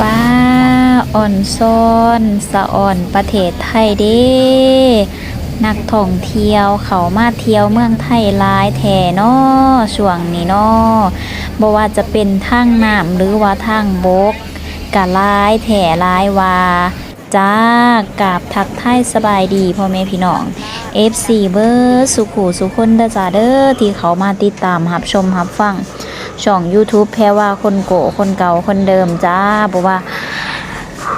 ป้าอ่อนซ้อนสะอ่อนประเทศไทยเด้นักท่องเที่ยวเขามาเที่ยวเมืองไทยหลายแท่นาะช่วงนี้เนาะบ่ว่าจะเป็นทางน้ำหรือว่าทางบกกะหลายแท่หลายว่าจ้ากาบทักทายสบายดีพ่อแม่พี่น้อง FC เบอร์สุขูสุคนเด้อจ้าเด้อที่เขามาติดตามรับชมรับฟัง ช่อง YouTube แพรว่าคนโกะคนเก่าคนเดิมจ้าบอกว่า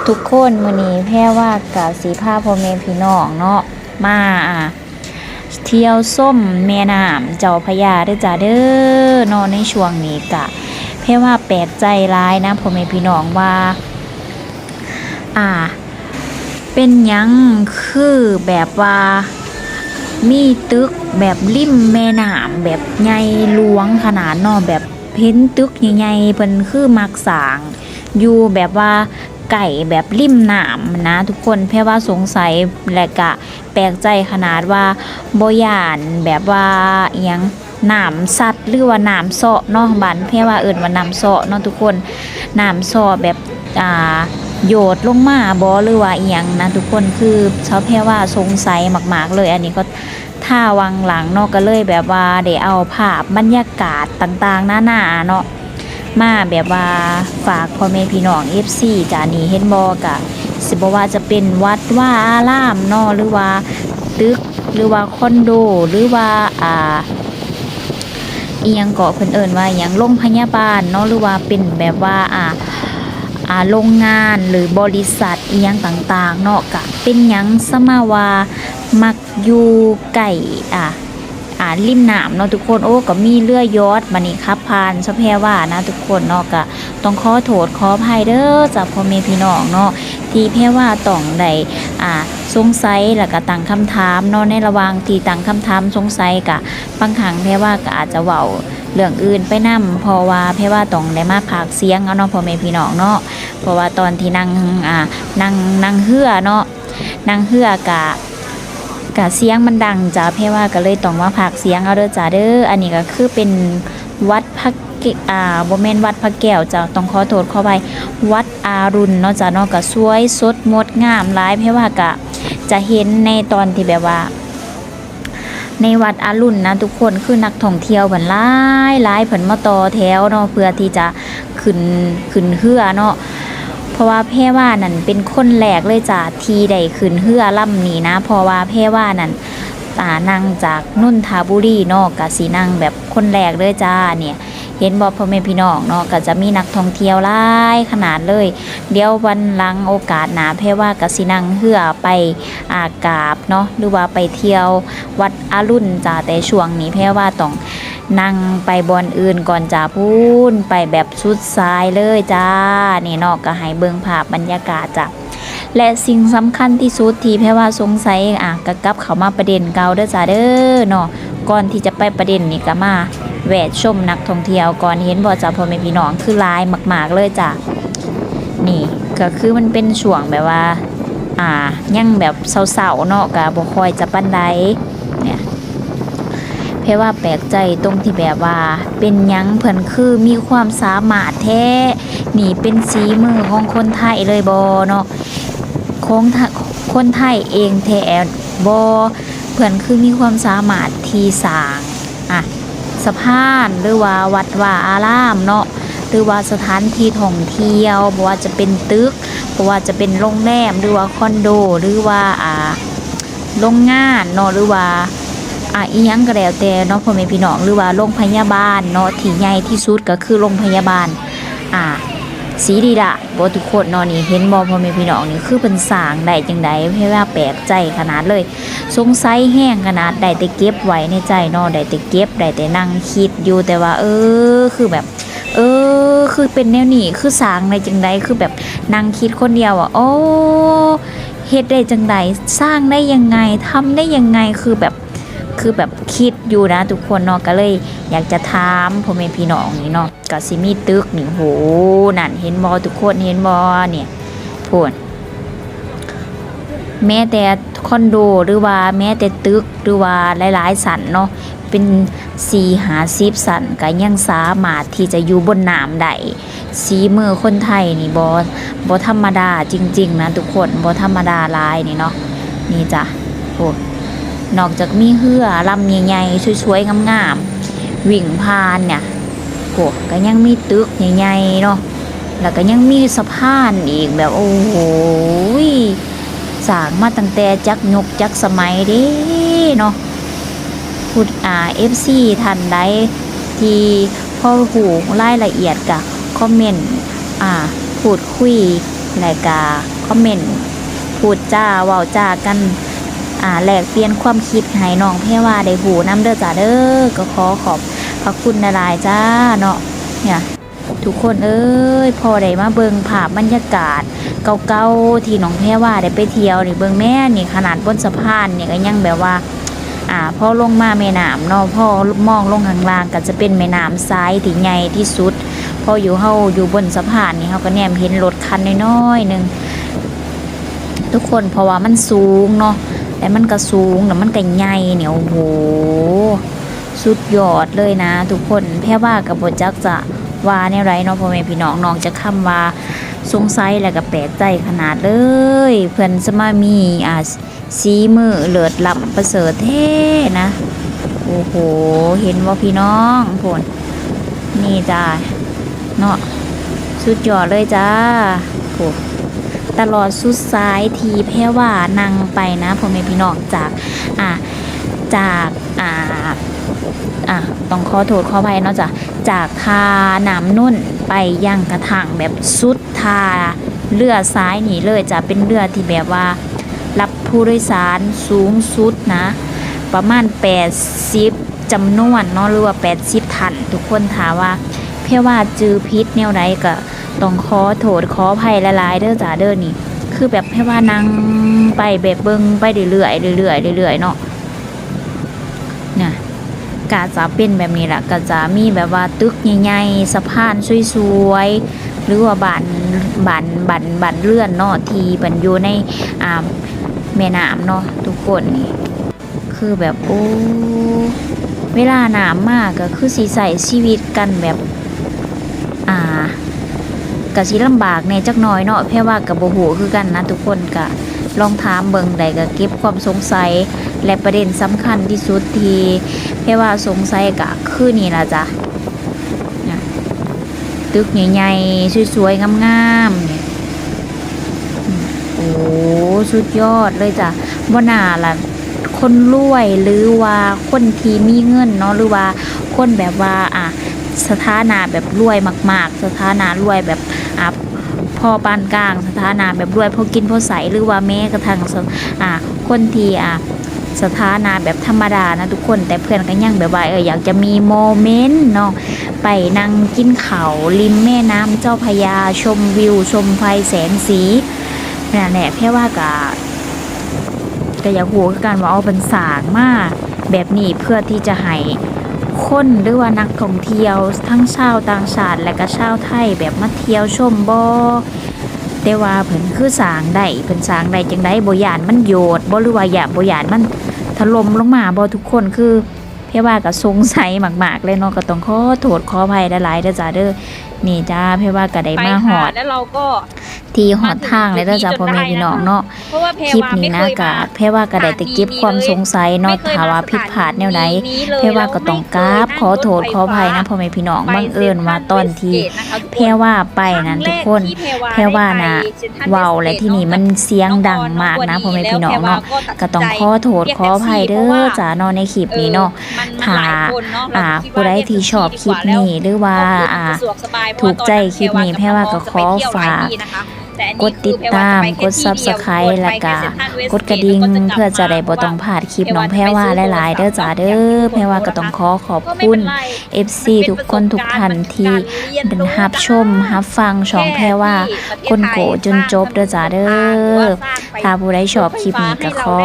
ทุกคนมือนี้แพรว่ากะสีผ้าพ่อแม่พี่น้องเนาะมาเที่ยวส้มแม่น้ำเจ้าพระยาเด้อจ้าเด้อนอนในช่วงนี้กะแพรว่าแปลกใจร้ายนะพ่อแม่พี่น้องว่า อ่า เป็นยังคือแบบว่ามีตึกแบบริมแม่น้ำแบบใหญ่หลวงขนาดนอแบบ เพ้นตึกใหญ่ๆเพิ่นคือมักสร้าง อยู่แบบว่าไก่แบบริมน้ำนะ ทุกคนแพ่ว่าสงสัยและกะแปลกใจขนาดว่าบยานแบบว่าอยังน้ำสัตว์หรือว่าน้ำเซาะเนาะบ้านแพ่ว่าเอิ้นว่าน้ำเซาะเนาะทุกคนน้ำเซาะแบบอ่าโยดลงมาบอหรือว่าอียังนะทุกคนคือชาวแพรว่าสงสัยมาก ๆ เลยอันนี้ก็ ท่าวังหลังเนาะก็เลยแบบว่าได้เอาภาพบรรยากาศต่างๆ หน้าๆเนาะมาแบบว่าฝากพ่อแม่พี่น้อง FC จานีเห็นบอกะสิบว่าจะเป็นวัดว่าอารามเนาะหรือว่าตึกหรือว่าคอนโดหรือว่าอ่าอียังเกาะเพิ่นเอิ้นว่าอหยังโรงพยาบาลเนาะหรือว่าเป็นแบบว่าอ่าอ่าโรงงานหรือบริษัทอียังต่างๆ เนาะก็เป็นยังสมาว่า มักอยู่ไก่อ่าอ่าริมน้ำเนาะทุกคนโอ้ก็มีเรือยอทบัดนี้ขับผ่านสะแพรว่านะทุกคนเนาะก็ต้องขอโทษขออภัยเด้อจากพ่อแม่พี่น้องเนาะที่แพรว่าต้องได้อ่าสงสัยแล้วก็ตั้งคำถามเนาะในระหว่างที่ตั้งคำถามสงสัยก็บางครั้งแพ่ว่าก็อาจจะเว้าเรื่องอื่นไปนํเพราะว่าแพ่ว่าต้องได้มาพากเสียงเอาเนาะพ่อแม่พี่น้องเนาะเพราะว่าตอนที่นั่งอ่านั่งนั่งเฮือเนาะนั่งเฮือกะ กะเสียงมันดังจ้าแพ่ว่าก็เลยต้องมาพากเสียงเอาเด้อจ้าเด้ออันนี้ก็คือเป็นวัดพระเกอ่าบ่แม่นวัดพระแก้วจ้าต้องขอโทษขอไปวัดอารุณเนาะจ้าเนาะก็สวยสดงดงามหลายแพ่ว่าก็จะเห็นในตอนที่แบบว่า ในวัดอารุณนะทุกคนคือนักท่องเที่ยวเพิ่นหลายหลายเพิ่นมาต่อแถวเนาะเพื่อที่จะขึ้นขึ้นเรือเนาะ ราะว่าแพ่ว่านั่นเป็นคนแรกเลยจ้ะที่ได้ขึ้นเรือล่ำนี้นะ เพราะว่าแพ่ว่านั่นตานั่งจากนุ่นทบุรีเนาะกะสินั่งแบบคนแรกเลยจ้าเนี่ยเห็นบอกพ่อแม่พี่น้องเนาะก็จะมีนักท่องเที่ยวหลายขนาดเลย เดี๋ยววันหลังโอกาสหนาแพ่ว่ากสินังเหือไปอากาบเนาะหรือว่าไปเที่ยววัดอารุณจ้าแต่ช่วงนี้แพ่ว่าต้อง นั่งไปบอนอื่นก่อนจ้าพูนไปแบบสุดซ้ายเลยจ้า นี่นาะก็ให้เบิ่งภาพบรรยากาศจ้ะและสิ่งสำคัญที่สุดที่แพ่ว่าสงสัยอะกะกลับเขามาประเด็นเก่าเด้อจ้าเด้อเนาะก่อนที่จะไปประเด็นนี้ก็มาแวะชมนักท่องเที่ยวก่อนเห็นบ่จ้าพ่อแม่พี่น้องคือลายมาก ๆ เลยจ้ะนี่ก็คือมันเป็นช่วงแบบว่า อ่ายังแบบเศร้าๆเนาะก็บ่ค่อยจะปานใด รว่าแปลกใจตรงที่แบบว่า เป็นยังเพิ่นคือมีความสามารถแท้นี่เป็นสีมือของคนไทยเลยบ่เนาะของคนไทยเองแท้บ่เพิ่นคือมีความสามารถที่สางอะสะพานหรือว่าวัดว่าอารามเนาะหรือว่าสถานที่ท่องเที่ยวบ่ว่าจะเป็นตึกบ่ว่าจะเป็นโรงแรมหรือว่าคอนโด หรือว่าอ่าโรงงานเนาะหรือว่า อ่าอีหยังก็แล้วแต่เนาะพ่อแม่พี่น้องหรือว่าโรงพยาบาลเนาะที่ใหญ่ที่สุดก็คือโรงพยาบาล อ่าศรีดีดาบ่ทุกคนนาะนี่เห็นบ่พ่อแม่พี่น้องนี่คือเป็นสางได้จังไดเพราะว่าแปลกใจขนาดเลย สงสัยแห้งขนาดได้แต่เก็บไว้ในใจนาะได้แต่เก็บได้แต่นั่งคิดอยู่แต่ว่า เออคือแบบ เออ คือเป็นแนวนี้คือสางในจังใดคือแบบนั่งคิดคนเดียวอะโอ้เฮ็ดได้จังใดสร้างได้ยังไงทำได้ยังไงคือแบบ คือแบบคิดอยู่นะทุกคนเนาะก็เลย อยากจะถามพ่อแม่พี่น้องนี่เนาะก็สิมีตึกนี่โหนั่นเห็นบ่ทุกคนเห็นบ่เนี่ยพูดแม้แต่คอนโดหรือว่าแม้แต่ตึกหรือว่าหลายๆสันเนาะเป็น4 50สันก็ยังสามารถที่จะอยู่บนน้ำได้สีมือคนไทยนี่บ่บ่ธรรมดาจริง ๆ นะทุกคนบ่ธรรมดาลายนี่เนาะนี่จ้ะโอ้ นอกจากมีเหือลำใหญ่ๆสวยๆงามๆวิ่งผ่านเนี่ยโอ้ก็ยังมีตึกใหญ่ๆเนาะแล้วก็ยังมีสะพานอีกแบบโอ้โหสร้างมาตั้งแต่จักยกจักสมัยเด้เนาะพูดอ่า FC ท่านใดที่พอหูรายละเอียดกะคอมเมนต์อ่าพูดคุยและกะคอมเมนต์พูดจ้าเว้าจ้ากัน อ่าแลกเปลี่ยนความคิดให้น้องแพ่ว่าได้หูน้ำเด้อจ้าเด้อก็ขอขอบพระคุณหลายจ้าเนาะเนี่ยทุกคนเอ้ยพอได้มาเบิงภาพบรรยากาศ เก่าๆที่หนองแพรว่าได้ไปเที่ยวนี่เบิงแม่นี่ขนาดบนสะพานนี่ก็ยังแบบว่า อ่าพ่อลงมาแม่น้ำเนาะพ่อมองลงข้างล่างก็จะเป็นแม่น้ำซ้ายที่ใหญ่ที่สุดพออยู่เฮาอยู่บนสะพานนี่เฮาก็แนมเห็นรถคันน้อยๆหนึ่งทุกคนเพราะว่ามันสูงเนาะ แต่มันก็สูงแล้วมันก็ใหญ่เนี่ยโอ้โหสุดยอดเลยนะ ทุกคนแพ่ว่ากับบจักจะว่าแนไรเนาะพ่อแม่พี่น้องน้องจะคำว่าสงสัยแล้วก็แปลกใจขนาดเลย เพื่อนสมามีอ่าสีมือเลิศล้ำประเสริฐเท่นะ โอ้โห เห็นว่าพี่น้องผลนี่จ้าเนาะสุดยอดเลยจ้าโอ้ ตลอดสุดซ้ายทีแพ่ว่านั่งไปนะพ่อแม่พี่น้องจากอ่าจากอ่าอะต้องขอโทษขออภัยเนาะจ้ะจากทาน้ำนุ่นไปยังกระถางแบบสุดทาเรือซ้ายนี่เลยจะเป็นเรือที่แบบว่า รับผู้โดยสารสูงสุดนะ ประมาณ 80จำนวนเนาะหรือว่า 80ทันทุกคนถามว่า เพื่อว่าจือพิษแนวใดก็ ต้องขอโทษขออภัยหลายเด้อจ้าเด้อนี่ คือแบบให้ว่านั่งไปแบบเบิ้งไปเรื่อยๆเรื่อยๆเรื่อยๆเนาะเนี่ยก็จะเป็นแบบนี้แหละก็จะมีแบบว่าตึกใหญ่ๆสะพานสวยๆหรือว่าบ้านบ้านบ้านบ้านเรือนเนาะที่บันอยู่ในอ่าแม่น้ำเนาะทุกคนนี่ คือแบบโอ้เวลาน้ำมากก็คือสีใส่ชีวิตกันแบบ อ่า กะสิลำบากในจักหน่อยเนาะแพ่ว่ากับโบหูคือกันนะทุกคนกะลองถามเบิ่งใดก็เก็บความสงสัย และประเด็นสำคัญที่สุดที่แพ่ว่าสงสัยกะคือนี่ล่ะจ้ะเนี่ยตึกใหญ่ๆสวยๆงามๆเนี่ยโอ้สุดยอดเลยจ้ะบ่น่าล่ะคนรวยหรือว่าคนที่มีเงินเนาะหรือว่าคนแบบว่าอะ สถานะแบบรวยมาก ๆ สถานะรวยแบบอะพอปานกลาง สถานะแบบรวยพอกินพอใสหรือว่าแม้กระทั่งสอะคนที่อะสถานะแบบธรรมดานะทุกคน แต่เพื่อนก็ยังแบบว่าเอออยากจะมีโมเมนต์เนาะไปนั่งกินเขาริมแม่น้ำเจ้าพยาชมวิว ชมไฟแสงสีนั่นแหละแค่ว่ากะก็อยากหูคือกันว่าเอาเป็นสร้างมากแบบนี้เพื่อที่จะให้ คนหรือว่านักท่องเที่ยว ทั้งชาวต่างชาติและก็ชาวไทยแบบมาเที่ยวชมบ่แต่ว่าเพิ่นคือสร้างได้เพิ่นสร้างได้จังไดบ่ย่านมันโยดบ่หรือว่าอย่าบ่ย่านมันถล่มลงมาบ่ทุกคนคือเพี่ว่าก็สงสัยมากๆเลยเนาะก็ต้องขอโทษขออภัยหลายๆเด้อจ้าเด้อนี่จ้าเพี่ว่าก็ได้มาหอดแล้วเราก็ ที่หอดทางเลยเด้อจ้าพ่อแม่พี่น้องเนาะเพราะว่าแพรคลิปวานี้ไม่นะเคยกะมาแพ่ว่าก็ได้แต่เก็บความสงสัยเนาะไม่เคยถ้าว่าผิดพลาดแนวใดนี้เลยแพ่ว่าก็ต้องกราบขอโทษขออภัยนะพ่อแม่พี่น้องบังเอิญว่าตอนที่แพ่ว่าไปนั้นทุกคนแพรว่าน่ะเว้าและที่นี่มันเสียงดังมากนะพ่อแม่พี่น้องเนาะก็ต้องขอโทษขออภัยเด้อจ้าเนาะในคลิปนี้เนาะถ้าอ่าผู้ใดที่ชอบคลิปนี้หรือว่าอ่าถูกใจคลิปนี้แพรว่าก็ขอฝาก กดติดตาม กด Subscribe แล้วก็กดกระดิ่งเพื่อจะได้บ่ต้องพลาดคลิปน้องแพรว่าหลายๆเด้อจ้าเด้อแพรว่าก็ต้องขอขอบคุณ FC ทุกคนทุกท่านที่รับชมฮับฟังช่องแพรว่าคนโกจนจบเด้อจ้าเด้อถ้าผู้ใดชอบคลิปนี้ก็ขอ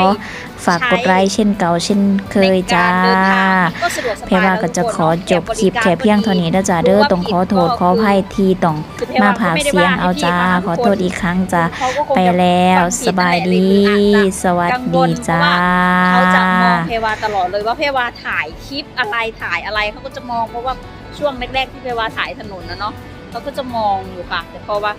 ฝากกดไลค์เช่นเก่าเช่นเคยจ้าในกรเดินทางมันก็สะดวกสบยเพรว่าก็จะขอจบคลิปแค่เพียงเท่านี้นะจ้าเด้อต้องขอโทษขออภัยที่ต้องคือเพรมาว่าผากไม่ได้เสียงว่เอาจ้าให้พี่ขอฟังโทษอีกครั้งจ้าเขาก็คงไปจะแล้วฟังผิสบายดีอะไรหรืออาจจะสวัสกังวดีลจ้าเพราะว่าเขาจะมองเพวาตลอดเลยว่าเพวาถ่ายคลิปอะไรถ่ายอะไรเขาก็จะมองเพราะว่าช่วงแรกๆที่เพวาถ่ายถนนนะเนาะเขาก็จะมองอยู่ค่ะแต่พอว่า